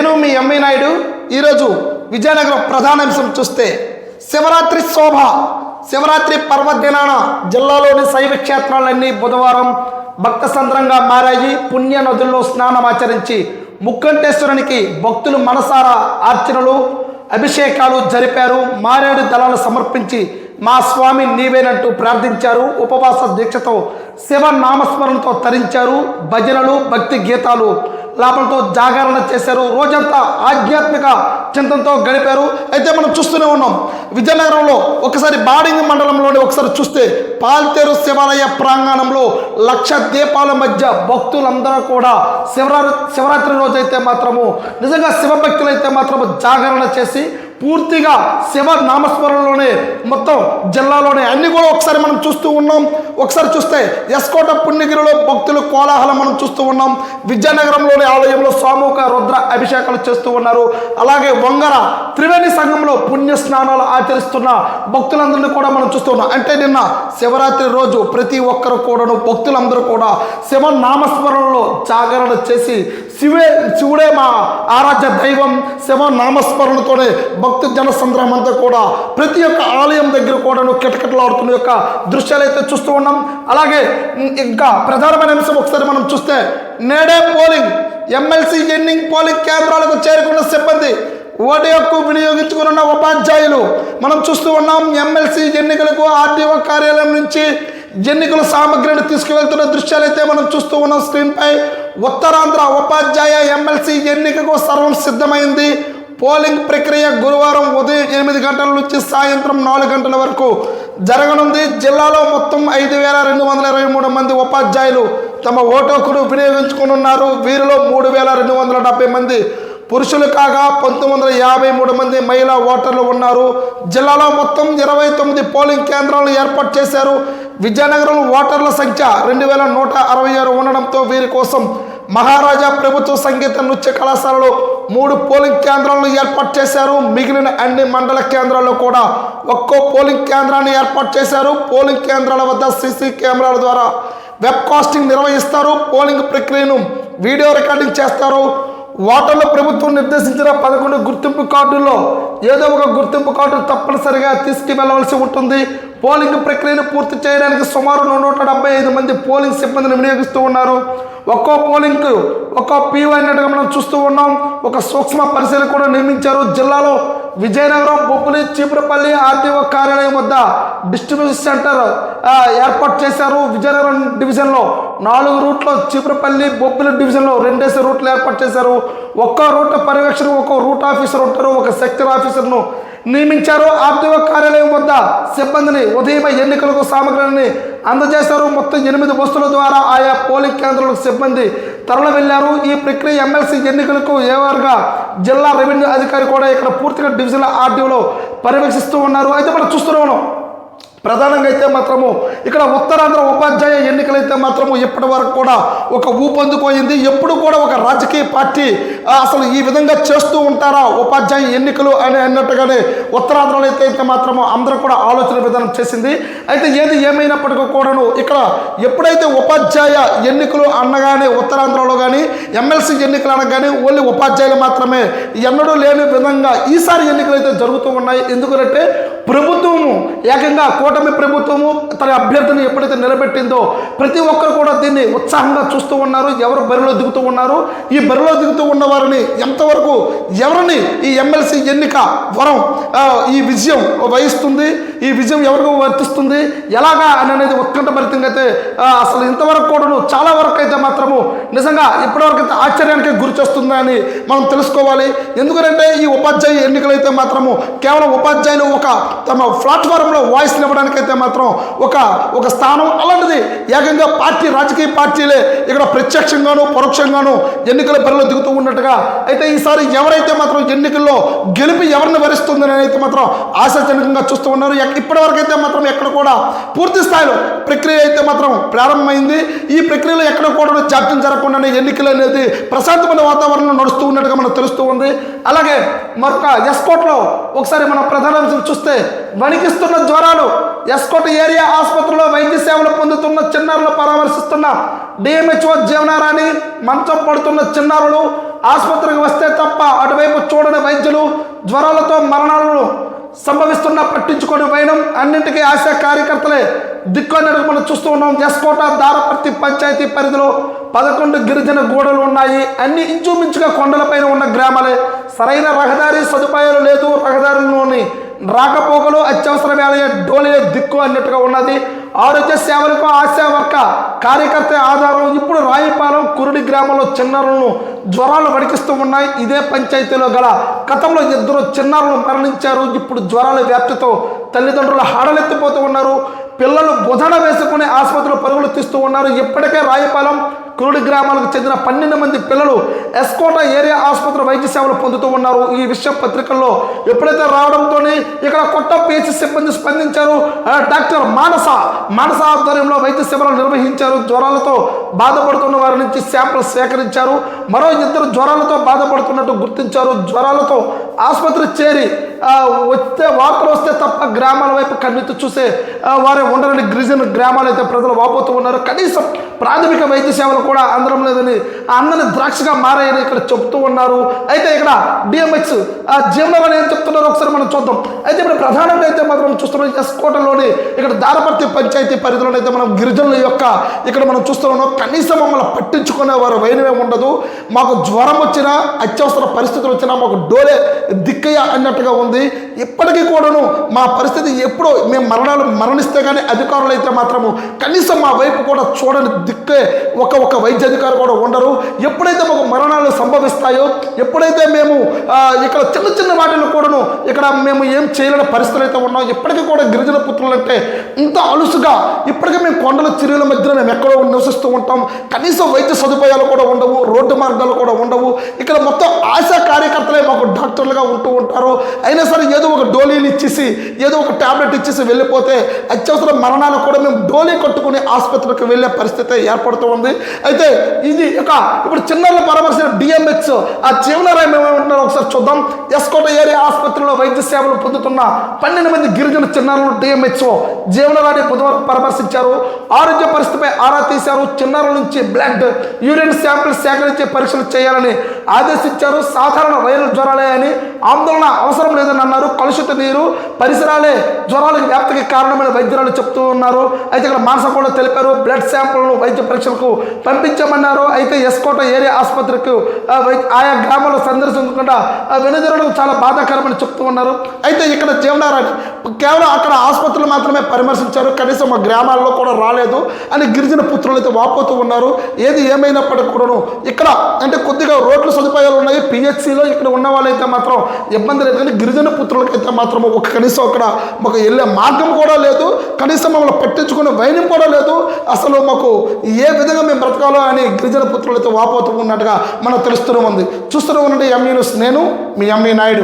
నేను మీ ఎంవి నాయుడు. ఈరోజు విజయనగరం ప్రధాన అంశం చూస్తే శివరాత్రి శోభ శివరాత్రి పర్వదినాన జిల్లాలోని శైవ క్షేత్రాలన్నీ బుధవారం భక్త సంద్రంగా మారాయి. పుణ్య నదుల్లో స్నానం ఆచరించి ముక్కంటేశ్వరునికి భక్తులు మనసారా అర్చనలు అభిషేకాలు జరిపారు. మారేడు దళాలు సమర్పించి మా స్వామి నీవేనంటూ ప్రార్థించారు. ఉపవాస దీక్షతో శివ నామస్మరణతో తరించారు. భజనలు భక్తి గీతాలు లాభంతో జాగరణ చేశారు. రోజంతా ఆధ్యాత్మిక చింతనతో గడిపారు. అయితే మనం చూస్తూనే ఉన్నాం. విజయనగరంలో ఒకసారి బాడింగ్ మండలంలోని ఒకసారి చూస్తే పాల్తేరు శివాలయ ప్రాంగణంలో లక్ష దీపాల మధ్య భక్తులందరూ కూడా శివరాత్రి శివరాత్రి రోజైతే మాత్రము నిజంగా శివభక్తులైతే మాత్రము జాగరణ చేసి పూర్తిగా శివ నామస్మరణలోనే మొత్తం జిల్లాలోనే అన్ని కూడా ఒకసారి మనం చూస్తూ ఉన్నాం. ఒకసారి చూస్తే ఎస్కోట పుణ్యగిరిలో భక్తులు కోలాహలం మనం చూస్తూ ఉన్నాం. విజయనగరంలోని ఆలయంలో సామూహిక రుద్ర అభిషేకాలు చేస్తూ ఉన్నారు. అలాగే వంగర త్రివేణి సంఘంలో పుణ్య స్నానాలు ఆచరిస్తున్న భక్తులందరినీ కూడా మనం చూస్తూ ఉన్నాం. అంటే నిన్న శివరాత్రి రోజు ప్రతి ఒక్కరు కూడాను భక్తులందరూ కూడా శివ నామస్మరణలో జాగరణ చేసి శివే శివుడే మా ఆరాధ్య దైవం శివ నామస్మరణతోనే భక్తి జన సంద్రహం అంతా కూడా ప్రతి ఒక్క ఆలయం దగ్గర కూడాను కిటకిటలాడుతున్న యొక్క దృశ్యాలు అయితే చూస్తూ ఉన్నాం. అలాగే ఇంకా ప్రధానమైన అంశం ఒకసారి మనం చూస్తే నేడే పోలింగ్ ఎమ్మెల్సీ ఎన్నింగ్ పోలింగ్ కేంద్రాలకు చేరుకున్న సిబ్బంది ఓటు హక్కు వినియోగించుకున్న ఉపాధ్యాయులు. మనం చూస్తూ ఉన్నాం ఎమ్మెల్సీ ఎన్నికలకు ఆర్టీఓ కార్యాలయం నుంచి ఎన్నికల సామగ్రిని తీసుకువెళ్తున్న దృశ్యాలు అయితే మనం చూస్తూ ఉన్నాం. స్క్రీన్ పై ఉత్తరాంధ్ర ఉపాధ్యాయ ఎమ్మెల్సీ ఎన్నికకు సర్వం సిద్ధమైంది. పోలింగ్ ప్రక్రియ గురువారం ఉదయం ఎనిమిది గంటల నుంచి సాయంత్రం నాలుగు గంటల వరకు జరగనుంది. జిల్లాలో మొత్తం ఐదు వేల రెండు వందల ఇరవై మూడు మంది ఉపాధ్యాయులు తమ ఓటు హక్కును వినియోగించుకున్నారు వీరిలో మూడు వేల రెండు వందల డెబ్బై మంది పురుషులు కాగా పంతొమ్మిది వందల యాభై మూడు మంది మహిళా ఓటర్లు ఉన్నారు. జిల్లాలో మొత్తం ఇరవై తొమ్మిది పోలింగ్ కేంద్రాలను ఏర్పాటు చేశారు. విజయనగరం ఓటర్ల సంఖ్య రెండు వేల నూట అరవై ఆరు ఉండడంతో వీరి కోసం మహారాజా ప్రభుత్వ సంగీత నృత్య కళాశాలలో మూడు పోలింగ్ కేంద్రాలను ఏర్పాటు చేశారు. మిగిలిన అన్ని మండల కేంద్రాల్లో కూడా ఒక్కో పోలింగ్ కేంద్రాన్ని ఏర్పాటు చేశారు. పోలింగ్ కేంద్రాల వద్ద సీసీ కెమెరాల ద్వారా వెబ్ కాస్టింగ్ నిర్వహిస్తారు. పోలింగ్ ప్రక్రియను వీడియో రికార్డింగ్ చేస్తారు. ఓటర్లు ప్రభుత్వం నిర్దేశించిన పదకొండు గుర్తింపు కార్డుల్లో ఏదో ఒక గుర్తింపు కార్డు తప్పనిసరిగా తీసుకువెళ్ళవలసి ఉంటుంది. పోలింగ్ ప్రక్రియను పూర్తి చేయడానికి సుమారు నూట డెబ్బై ఐదు మంది పోలింగ్ సిబ్బందిని వినియోగిస్తూ ఉన్నారు. ఒక్కో పోలింగ్కు ఒక్కో పీఓ అయినట్టుగా మనం చూస్తూ ఉన్నాం. ఒక సూక్ష్మ పరిశీలన కూడా నియమించారు. జిల్లాలో విజయనగరం బొబ్బులి చీపురపల్లి ఆర్టీఓ కార్యాలయం వద్ద డిస్ట్రిబ్యూషన్ సెంటర్ ఏర్పాటు చేశారు. విజయనగరం డివిజన్లో నాలుగు రూట్లో చీపురపల్లి బొబ్బులి డివిజన్లో రెండేసి రూట్లు ఏర్పాటు చేశారు. ఒక్కో రూట్ పర్యవేక్షణ ఒక్కో రూట్ ఆఫీసర్ ఉంటారు ఒక సెక్టర్ ఆఫీసర్ను నియమించారు. ఆర్టీఓ కార్యాలయం వద్ద సిబ్బందిని ఉదయం ఎన్నికలకు సామగ్రిని అందజేశారు. మొత్తం ఎనిమిది బస్సుల ద్వారా ఆయా పోలింగ్ కేంద్రాలకు సిబ్బంది తరలి వెళ్ళారు ఈ ప్రక్రియ ఎమ్మెల్సీ ఎన్నికలకు ఏవారుగా జిల్లా రెవెన్యూ అధికారి కూడా ఇక్కడ పూర్తిగా డివిజనల్ ఆర్డీఓలో పర్యవేక్షిస్తూ ఉన్నారు. అయితే మనం చూస్తూనే ఉన్నాం. ప్రధానంగా అయితే మాత్రము ఇక్కడ ఉత్తరాంధ్ర ఉపాధ్యాయ ఎన్నికలైతే మాత్రము ఇప్పటి వరకు కూడా ఒక ఊపందుకోయింది ఎప్పుడు కూడా ఒక రాజకీయ పార్టీ అసలు ఈ విధంగా చేస్తూ ఉంటారా ఉపాధ్యాయ ఎన్నికలు అని అన్నట్టుగానే ఉత్తరాంధ్రలో అయితే అయితే మాత్రము అందరూ కూడా ఆలోచన విధానం చేసింది. అయితే ఏది ఏమైనప్పటికీ కూడాను ఇక్కడ ఎప్పుడైతే ఉపాధ్యాయ ఎన్నికలు అనగానే ఉత్తరాంధ్రలో కానీ ఎమ్మెల్సీ ఎన్నికలు అనగానే ఓన్లీ ఉపాధ్యాయులు మాత్రమే ఎన్నడూ లేని విధంగా ఈసారి ఎన్నికలు అయితే జరుగుతూ ఉన్నాయి. ఎందుకంటే ప్రభుత్వము ఏకంగా కూటమి ప్రభుత్వము తన అభ్యర్థిని ఎప్పుడైతే నిలబెట్టిందో ప్రతి ఒక్కరు కూడా దీన్ని ఉత్సాహంగా చూస్తూ ఉన్నారు ఎవరు బరిలో దిగుతూ ఉన్నారు. ఈ బరిలో దిగుతూ ఉన్న వారిని ఎంతవరకు ఎవరిని ఈ ఎమ్మెల్సీ ఎన్నిక వరం ఈ విజయం వహిస్తుంది ఈ విజయం ఎవరికి వర్తిస్తుంది ఎలాగా అని అనేది ఉత్కంఠభరితంగా అయితే అసలు ఇంతవరకు కూడాను చాలా వరకు అయితే మాత్రము నిజంగా ఇప్పటివరకు అయితే ఆశ్చర్యానికి గురి చేస్తుందని మనం తెలుసుకోవాలి. ఎందుకంటే ఈ ఉపాధ్యాయ ఎన్నికలు అయితే మాత్రము కేవలం ఉపాధ్యాయులు ఒక తమ ప్లాట్ఫారంలో వాయిస్ ఇవ్వడానికి అయితే మాత్రం ఒక ఒక స్థానం అలాంటిది. ఏకంగా పార్టీ రాజకీయ పార్టీలే ఇక్కడ ప్రత్యక్షంగాను పరోక్షంగాను ఎన్నికల బరిలో దిగుతూ ఉన్నట్టుగా అయితే ఈసారి ఎవరైతే మాత్రం ఎన్నికల్లో గెలిపి ఎవరిని వరిస్తుందని అయితే మాత్రం ఆశాజనకంగా చూస్తూ ఉన్నారు. ఇప్పటివరకైతే మాత్రం ఎక్కడ కూడా పూర్తి స్థాయిలో ప్రక్రియ అయితే మాత్రం ప్రారంభమైంది. ఈ ప్రక్రియలో ఎక్కడ కూడా జాప్యం జరగకుండానే ఎన్నికలు అనేది ప్రశాంతమైన వాతావరణం నడుస్తూ ఉన్నట్టుగా మనకు తెలుస్తూ ఉంది. అలాగే మరొక ఎస్కోట్లో ఒకసారి మన ప్రధాన చూస్తే వణికిస్తున్న జ్వరాలు ఎస్కోట ఏరియా ఆసుపత్రిలో వైద్య సేవలు పొందుతున్న చిన్నారులు పరామర్శిస్తున్న డిఎంహెచ్ఓ జీవనారాణి మంచం పడుతున్న చిన్నారులు ఆసుపత్రికి వస్తే తప్ప అటువైపు చూడని వైద్యులు జ్వరాలతో మరణాలను సంభవిస్తున్న పట్టించుకొని వైనం అన్నింటికీ ఆశా కార్యకర్తలే దిక్కున్నట్టు మనం చూస్తూ ఉన్నాం. ఎస్కోట దారపర్తి పంచాయతీ పరిధిలో పదకొండు గిరిజన గూడలు ఉన్నాయి. అన్ని ఇంచుమించుగా కొండలపైన ఉన్న గ్రామాలే. సరైన రహదారి సదుపాయాలు లేదు. రహదారిలోని రాకపోకలు అత్యవసర వేళ డోలే దిక్కు అన్నట్టుగా ఉన్నది. ఆరోగ్య సేవలకు ఆశా వర్క కార్యకర్త ఆధారం ఇప్పుడు రాయపాలెం కురుడి గ్రామంలో చిన్నారులను జ్వరాలు వడికిస్తూ ఉన్నాయి. ఇదే పంచాయతీలో గల గతంలో ఇద్దరు చిన్నారులు మరణించారు. ఇప్పుడు జ్వరాల వ్యాప్తితో తల్లిదండ్రులు హడలెత్తిపోతూ ఉన్నారు. పిల్లలు బుధన వేసుకుని ఆసుపత్రిలో పరుగులు తీస్తూ ఉన్నారు. ఇప్పటికే రాయపాలెం కురుడి గ్రామాలకు చెందిన పన్నెండు మంది పిల్లలు ఎస్కోట ఏరియా ఆసుపత్రి వైద్య సేవలు పొందుతూ ఉన్నారు. ఈ విషయం పత్రికల్లో ఎప్పుడైతే రావడంతో ఇక్కడ కొత్త పిహెచ్ సిబ్బంది స్పందించారు. డాక్టర్ మానస మానస ఆధ్వర్యంలో వైద్య సేవలు నిర్వహించారు. జ్వరాలతో బాధపడుతున్న వారి నుంచి శాంపుల్ సేకరించారు. మరో ఇద్దరు జ్వరాలతో బాధపడుతున్నట్టు గుర్తించారు. జ్వరాలతో ఆసుపత్రి చేరి వస్తే వార్తలు వస్తే తప్ప గ్రామాల వైపు కన్నెత్తి చూసే వారే ఉండరని గిరిజన గ్రామాలు అయితే ప్రజలు వాపోతూ ఉన్నారు. కనీసం ప్రాథమిక వైద్య సేవలు కూడా అందడం లేదని ఆ ద్రాక్షగా మారాయని ఇక్కడ చెప్తూ ఉన్నారు. అయితే ఇక్కడ డిఎంహెచ్ ఆ ఏం చెప్తున్నారో ఒకసారి మనం చూద్దాం. అయితే ఇప్పుడు ప్రధానంగా అయితే మాత్రం చూస్తున్నాం ఎస్కోటలోని ఇక్కడ దారపర్తి పంచాయతీ పరిధిలో అయితే మనం గిరిజనుల యొక్క ఇక్కడ మనం చూస్తున్నాం. కనీసం మమ్మల్ని పట్టించుకునే వారు వైనమే ఉండదు. మాకు జ్వరం వచ్చినా అత్యవసర పరిస్థితులు వచ్చినా మాకు డోలే దిక్కయ్య అన్నట్టుగా ఉంది. ఇప్పటికీ కూడాను మా పరిస్థితి ఎప్పుడో మేము మరణాలు మరణిస్తే కానీ అధికారులు అయితే మాత్రము కనీసం మా వైపు కూడా చూడని దిక్కే ఒక ఒక వైద్య అధికారి కూడా ఉండరు. ఎప్పుడైతే మాకు మరణాలు సంభవిస్తాయో ఎప్పుడైతే మేము ఇక్కడ చిన్న చిన్న వాటిని కూడాను ఇక్కడ మేము ఏం చేయలేని పరిస్థితులు అయితే ఉన్నాం ఇప్పటికీ కూడా గిరిజన పుత్రులు అంటే ఇంత అలుసుగా ఇప్పటికీ మేము కొండల చిరుల మధ్యన మేము ఎక్కడో నివసిస్తూ ఉంటాం. కనీసం వైద్య సదుపాయాలు కూడా ఉండవు రోడ్డు మార్గాలు కూడా ఉండవు. ఇక్కడ మొత్తం ఆశా కార్యకర్తలే మాకు డాక్టర్లుగా ఉంటూ ఉంటారు అయినా సరే ఏదో ఒక డోలీలు ఇచ్చేసి ఏదో ఒక టాబ్లెట్ ఇచ్చేసి వెళ్ళిపోతే అత్యవసర మరణాలు కూడా మేము డోలీ కట్టుకుని ఆసుపత్రికి వెళ్ళే పరిస్థితి ఏర్పడుతూ ఉంది. అయితే ఇది ఒక ఇప్పుడు చిన్నారుల పరామర్శ డిఎంహెచ్ ఆ జీవనారాయణ ఏమంటున్నారో ఒకసారి చూద్దాం. ఎస్కోట ఏరియా ఆసుపత్రిలో వైద్య సేవలు పొందుతున్న పన్నెండు మంది గిరిజన చిన్నారులను డిఎంహెచ్ఓ జీవనరాణి బుధవారం పరామర్శించారు. ఆరోగ్య పరిస్థితిపై ఆరా తీశారు. చిన్నారుల నుంచి బ్లడ్ యూరిన్ శాంపిల్ సేకరించి పరీక్షలు చేయాలని ఆదేశించారు. సాధారణ వైరల్ జ్వరాలే అని ఆందోళన అవసరం లేదని అన్నారు. కలుషిత నీరు పరిసరాలే జ్వరాలకు వ్యాప్తికి కారణమైన వైద్యురాలు చెప్తూ ఉన్నారు. అయితే ఇక్కడ మానస కూడా తెలిపారు. బ్లడ్ శాంపుల్ను వైద్య పరీక్షలకు పంపించమన్నారు. అయితే ఎస్కోట ఏరియా ఆసుపత్రికి ఆయా గ్రామాల్లో సందర్శించకుండా ఆ, చాలా బాధాకరమని చెప్తూ ఉన్నారు. అయితే ఇక్కడ జీవనారాయణ కేవలం అక్కడ ఆసుపత్రులు మాత్రమే పరామర్శించారు. కనీసం మా గ్రామాల్లో కూడా రాలేదు. అని గిరిజన పుత్రులు అయితే వాపోతూ ఉన్నారు. ఏది ఏమైనప్పటికీ కూడాను ఇక్కడ అంటే కొద్దిగా రోడ్లు సదుపాయాలు ఉన్నాయి. పిహెచ్సిలో ఇక్కడ ఉన్న వాళ్ళైతే మాత్రం ఇబ్బంది లేదు. కానీ గిరిజన పుత్రులకైతే మాత్రం ఒక కనీసం అక్కడ మాకు వెళ్ళే మార్గం కూడా లేదు. కనీసం మమ్మల్ని పట్టించుకునే వైద్యం కూడా లేదు. అసలు మాకు ఏ విధంగా మేము బ్రతకాలో అని గిరిజన పుత్రులైతే వాపోతూ ఉన్నట్టుగా మనకు తెలుస్తూనే ఉంది. చూస్తూనే ఉండండి ఎంఈ నేను మీ ఎంఈ నాయుడు